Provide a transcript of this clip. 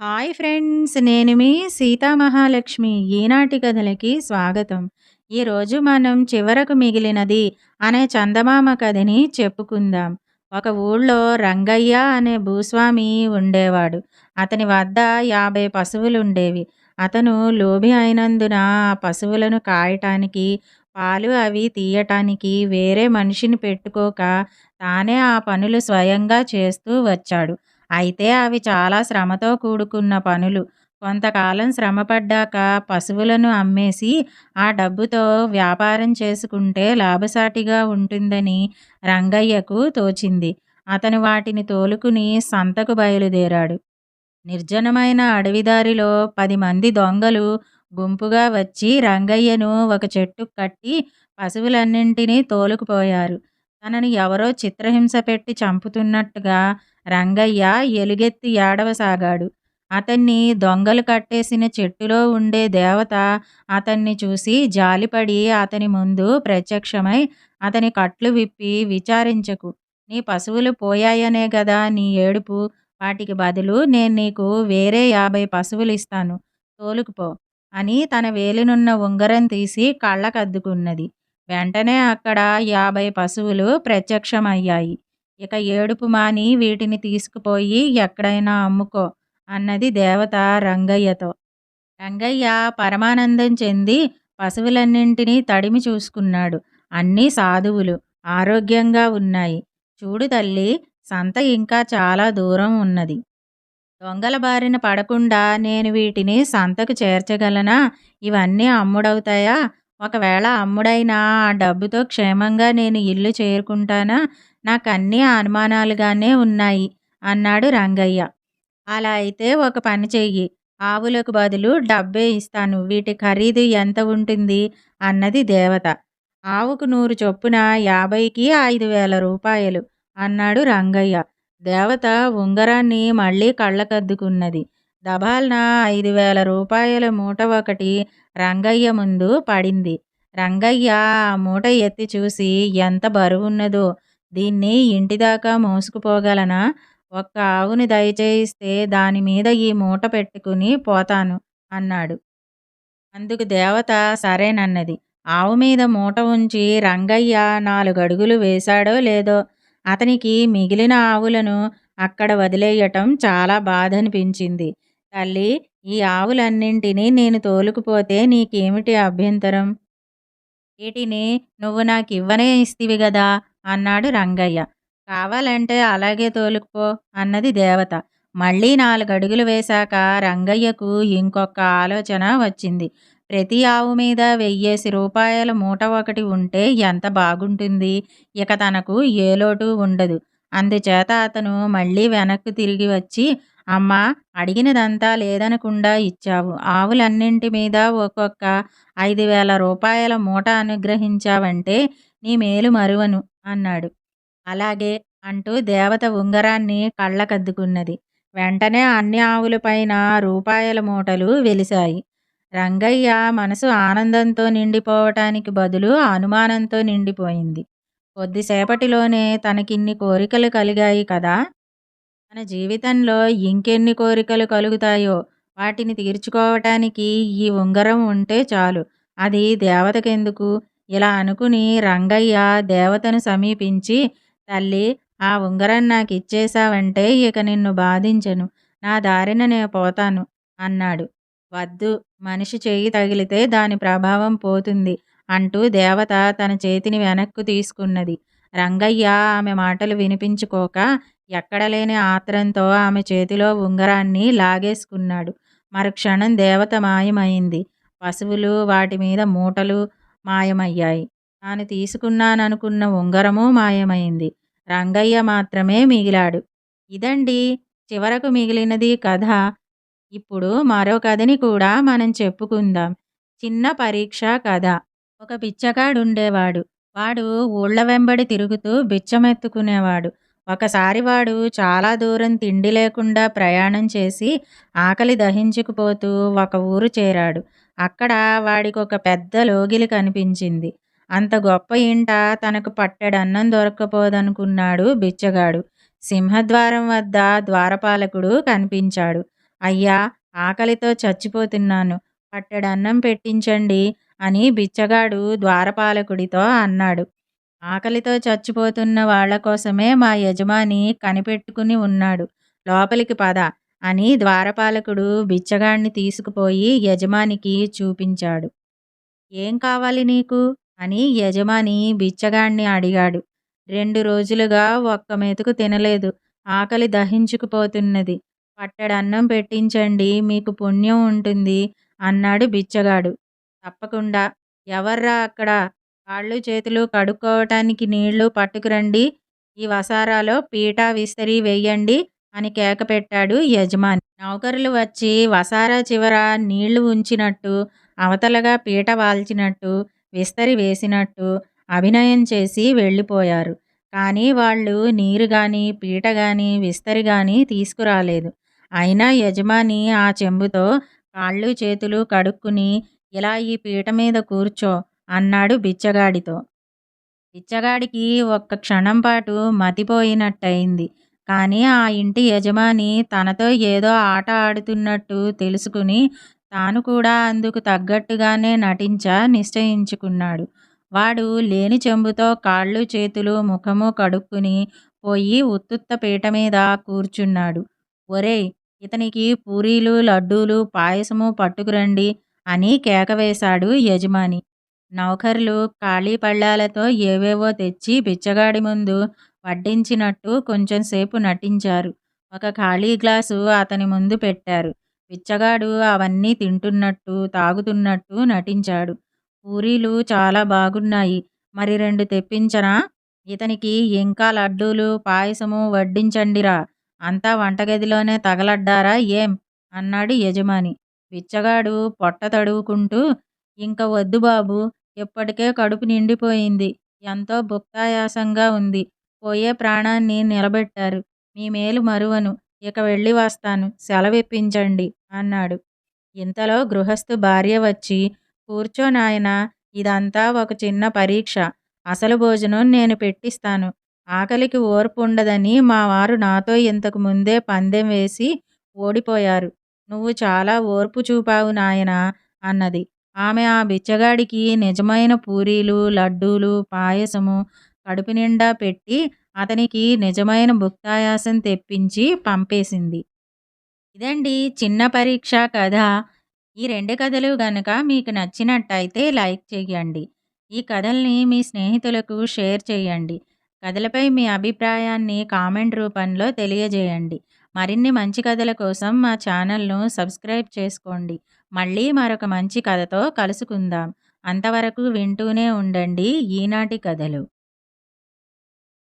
Hi friends నేను మీ సీతామహాలక్ష్మి ఈనాటి కథలకి స్వాగతం. ఈరోజు మనం చివరకు మిగిలినది అనే చందమామ కథని చెప్పుకుందాం. ఒక ఊళ్ళో రంగయ్య అనే భూస్వామి ఉండేవాడు. అతని వద్ద యాభై పశువులు ఉండేవి అతను లోభి అయినందున ఆ పశువులను కాయటానికి పాలు అవి తీయటానికి వేరే మనిషిని పెట్టుకోక తానే ఆ పనులు స్వయంగా చేస్తూ వచ్చాడు. అయితే అవి చాలా శ్రమతో కూడుకున్న పనులు. కొంతకాలం శ్రమపడ్డాక పశువులను అమ్మేసి ఆ డబ్బుతో వ్యాపారం చేసుకుంటే లాభసాటిగా ఉంటుందని రంగయ్యకు తోచింది. అతను వాటిని తోలుకుని సంతకు బయలుదేరాడు. నిర్జనమైన అడవిదారిలో పది మంది దొంగలు గుంపుగా వచ్చి రంగయ్యను ఒక చెట్టు కట్టి పశువులన్నింటినీ తోలుకుపోయారు. తనని ఎవరో చిత్రహింస పెట్టి చంపుతున్నట్టుగా రంగయ్య ఎలుగెత్తి ఏడవసాగాడు. అతన్ని దొంగలు కట్టేసిన చెట్టులో ఉండే దేవత అతన్ని చూసి జాలిపడి అతని ముందు ప్రత్యక్షమై అతని కట్లు విప్పి విచారించకు. నీ పశువులు పోయాయనే గదా నీ ఏడుపు. వాటికి బదులు నేను నీకు వేరే యాభై పశువులు ఇస్తాను తోలుకుపో అని తన వేలినున్న ఉంగరం తీసి కళ్ళకద్దుకున్నది. వెంటనే అక్కడ యాభై పశువులు ప్రత్యక్షమయ్యాయి. ఇక ఏడుపు మాని వీటిని తీసుకుపోయి ఎక్కడైనా అమ్ముకో అన్నది దేవత రంగయ్యతో. రంగయ్య పరమానందం చెంది పశువులన్నింటినీ తడిమి చూసుకున్నాడు. అన్నీ సాధువులు. ఆరోగ్యంగా ఉన్నాయి. చూడు తల్లి సంత ఇంకా చాలా దూరం ఉన్నది. దొంగల బారిన పడకుండా నేను వీటిని సంతకు చేర్చగలనా? ఇవన్నీ అమ్ముడవుతాయా? ఒకవేళ అమ్ముడైనా ఆ డబ్బుతో క్షేమంగా నేను ఇల్లు చేరుకుంటానా? నాకన్నీ అనుమానాలుగానే ఉన్నాయి అన్నాడు రంగయ్య. అలా అయితే ఒక పని చెయ్యి. ఆవులకు బదులు డబ్బే ఇస్తాను. వీటి ఖరీదు ఎంత ఉంటుంది? అన్నది దేవత. ఆవుకు నూరు చొప్పున యాభైకి ఐదు వేల రూపాయలు అన్నాడు రంగయ్య. దేవత ఉంగరాన్ని మళ్ళీ కళ్ళకద్దుకున్నది. దబాల్న ఐదు వేల రూపాయల మూట ఒకటి రంగయ్య ముందు పడింది. రంగయ్య ఆ మూట ఎత్తి చూసి ఎంత బరువున్నదో దీన్ని ఇంటిదాకా మోసుకుపోగలనా? ఒక్క ఆవుని దయచేయిస్తే దానిమీద ఈ మూట పెట్టుకుని పోతాను అన్నాడు. అందుకు దేవత సరేనన్నది. ఆవు మీద మూట ఉంచి రంగయ్య నాలుగడుగులు వేశాడో లేదో అతనికి మిగిలిన ఆవులను అక్కడ వదిలేయటం చాలా బాధనిపించింది. తల్లి ఈ ఆవులన్నింటినీ నేను తోలుకుపోతే నీకేమిటి అభ్యంతరం? వీటిని నువ్వు నాకు ఇవ్వనే ఇస్తివి గదా! అన్నాడు రంగయ్య. కావాలంటే అలాగే తోలుకుపో అన్నది దేవత. మళ్ళీ నాలుగడుగులు వేశాక రంగయ్యకు ఇంకొక ఆలోచన వచ్చింది. ప్రతి ఆవు మీద వెయ్యేసి రూపాయల మూట ఒకటి ఉంటే ఎంత బాగుంటుంది. ఇక తనకు ఏ లోటు ఉండదు. అందుచేత అతను మళ్ళీ వెనక్కు తిరిగి వచ్చి అమ్మ అడిగినదంతా లేదనకుండా ఇచ్చావు. ఆవులన్నింటి మీద ఒక్కొక్క ఐదు వేల రూపాయల మూట అనుగ్రహించావంటే నీ మేలు మరువను అన్నాడు. అలాగే అంటూ దేవత ఉంగరాన్ని కళ్ళకద్దుకున్నది. వెంటనే అన్ని ఆవులపైన రూపాయల మూటలు వెలిశాయి. రంగయ్య మనసు ఆనందంతో నిండిపోవటానికి బదులు అనుమానంతో నిండిపోయింది. కొద్దిసేపటిలోనే తనకిన్ని కోరికలు కలిగాయి కదా! తన జీవితంలో ఇంకెన్ని కోరికలు కలుగుతాయో వాటిని తీర్చుకోవటానికి ఈ ఉంగరం ఉంటే చాలు. అది దేవతకెందుకు? ఇలా అనుకుని రంగయ్య దేవతను సమీపించి తల్లి ఆ ఉంగరం నాకు ఇచ్చేశావంటే ఇక నిన్ను బాధించను. నా దారిన నే పోతాను అన్నాడు. వద్దు మనిషి చేయి తగిలితే దాని ప్రభావం పోతుంది అంటూ దేవత తన చేతిని వెనక్కు తీసుకున్నది. రంగయ్య ఆమె మాటలు వినిపించుకోక ఎక్కడలేని ఆత్రంతో ఆమె చేతిలో ఉంగరాన్ని లాగేసుకున్నాడు. మరుక్షణం దేవత మాయమైంది. పశువులు వాటి మీద మూటలు మాయమయ్యాయి. తాను తీసుకున్నాననుకున్న ఉంగరము మాయమైంది. రంగయ్య మాత్రమే మిగిలాడు. ఇదండి చివరకు మిగిలినది కథ. ఇప్పుడు మరో కథని కూడా మనం చెప్పుకుందాం. చిన్న పరీక్ష కథ. ఒక బిచ్చగాడుండేవాడు. వాడు ఊళ్ళ వెంబడి తిరుగుతూ బిచ్చమెత్తుకునేవాడు. ఒకసారి వాడు చాలా దూరం తిండి లేకుండా ప్రయాణం చేసి ఆకలి దహించుకుపోతూ ఒక ఊరు చేరాడు. అక్కడ వాడికొక పెద్ద లోగిలి కనిపించింది. అంత గొప్ప ఇంట తనకు పట్టెడన్నం దొరక్కపోదనుకున్నాడు బిచ్చగాడు. సింహద్వారం వద్ద ద్వారపాలకుడు కనిపించాడు. అయ్యా ఆకలితో చచ్చిపోతున్నాను పట్టెడన్నం పెట్టించండి అని బిచ్చగాడు ద్వారపాలకుడితో అన్నాడు ఆకలితో చచ్చిపోతున్న వాళ్ళ కోసమే మా యజమాని కనిపెట్టుకుని ఉన్నాడు లోపలికి పద అని ద్వారపాలకుడు బిచ్చగాడిని తీసుకుపోయి యజమానికి చూపించాడు. ఏం కావాలి నీకు అని యజమాని బిచ్చగాడిని అడిగాడు. రెండు రోజులుగా ఒక్క మెతుకు తినలేదు. ఆకలి దహించుకుపోతున్నది. పట్టడన్నం పెట్టించండి. మీకు పుణ్యం ఉంటుంది అన్నాడు బిచ్చగాడు. తప్పకుండా. ఎవర్రా అక్కడ? కాళ్ళు చేతులు కడుక్కోవటానికి నీళ్ళు పట్టుకురండి. ఈ వసారాలో పీటా విస్తరి వేయండి. అని కేక పెట్టాడు యజమాని. నౌకరులు వచ్చి వసారా చివర నీళ్ళు ఉంచినట్టు అవతలగా పీట వాల్చినట్టు విస్తరి వేసినట్టు అభినయం చేసి వెళ్ళిపోయారు. కానీ వాళ్ళు నీరు గాని పీట గాని విస్తరి గాని తీసుకురాలేదు. అయినా యజమాని ఆ చెంబుతో కాళ్ళు చేతులు కడుక్కుని ఇలా ఈ పీట మీద కూర్చో అన్నాడు బిచ్చగాడితో. బిచ్చగాడికి ఒక్క క్షణం పాటు మతిపోయినట్టయింది. కానీ ఆ ఇంటి యజమాని తనతో ఏదో ఆట ఆడుతున్నట్టు తెలుసుకుని తాను కూడా అందుకు తగ్గట్టుగానే నటించ నిశ్చయించుకున్నాడు. వాడు లేని చెంబుతో కాళ్ళు చేతులు ముఖము కడుక్కుని పోయి ఉత్తుత్త పీట మీద కూర్చున్నాడు. ఒరేయ్ ఇతనికి పూరీలు లడ్డూలు పాయసము పట్టుకురండి అని కేకవేశాడు యజమాని. నౌకర్లు ఖాళీ పళ్ళాలతో ఏవేవో తెచ్చి బిచ్చగాడి ముందు వడ్డించినట్టు కొంచెంసేపు నటించారు. ఒక ఖాళీ గ్లాసు అతని ముందు పెట్టారు. బిచ్చగాడు అవన్నీ తింటున్నట్టు తాగుతున్నట్టు నటించాడు. పూరీలు చాలా బాగున్నాయి. మరి రెండు తెప్పించనా? ఇతనికి ఇంకా లడ్డూలు పాయసము వడ్డించండిరా. అంతా వంటగదిలోనే తగలడ్డారా ఏం? అన్నాడు యజమాని. బిచ్చగాడు పొట్ట తడువుకుంటూ ఇంక వద్దు బాబు ఇప్పటికే కడుపు నిండిపోయింది. ఎంతో భుక్తాయాసంగా ఉంది. పోయే ప్రాణాన్ని నిలబెట్టారు. మీ మేలు మరువను. ఇక వెళ్ళి వస్తాను. సెలవిప్పించండి అన్నాడు. ఇంతలో గృహస్థు భార్య వచ్చి కూర్చో నాయన ఇదంతా ఒక చిన్న పరీక్ష. అసలు భోజనం నేను పెట్టిస్తాను. ఆకలికి ఓర్పు ఉండదని మా వారు నాతో ఇంతకు ముందే పందెం వేసి ఓడిపోయారు. నువ్వు చాలా ఓర్పు చూపావు నాయనా అన్నది. ఆమె ఆ బిచ్చగాడికి నిజమైన పూరీలు లడ్డూలు పాయసము కడుపు నిండా పెట్టి అతనికి నిజమైన భుక్తాయాసం తెప్పించి పంపేసింది. ఇదండి చిన్న పరీక్ష కథ. ఈ రెండు కథలు గనక మీకు నచ్చినట్టయితే లైక్ చేయండి. ఈ కథల్ని మీ స్నేహితులకు షేర్ చేయండి. కథలపై మీ అభిప్రాయాన్ని కామెంట్ రూపంలో తెలియజేయండి. మరిన్ని మంచి కథల కోసం మా ఛానల్ను సబ్స్క్రైబ్ చేసుకోండి. మళ్ళీ మరొక మంచి కథతో కలుసుకుందాం. అంతవరకు వింటూనే ఉండండి ఈనాటి కథలు.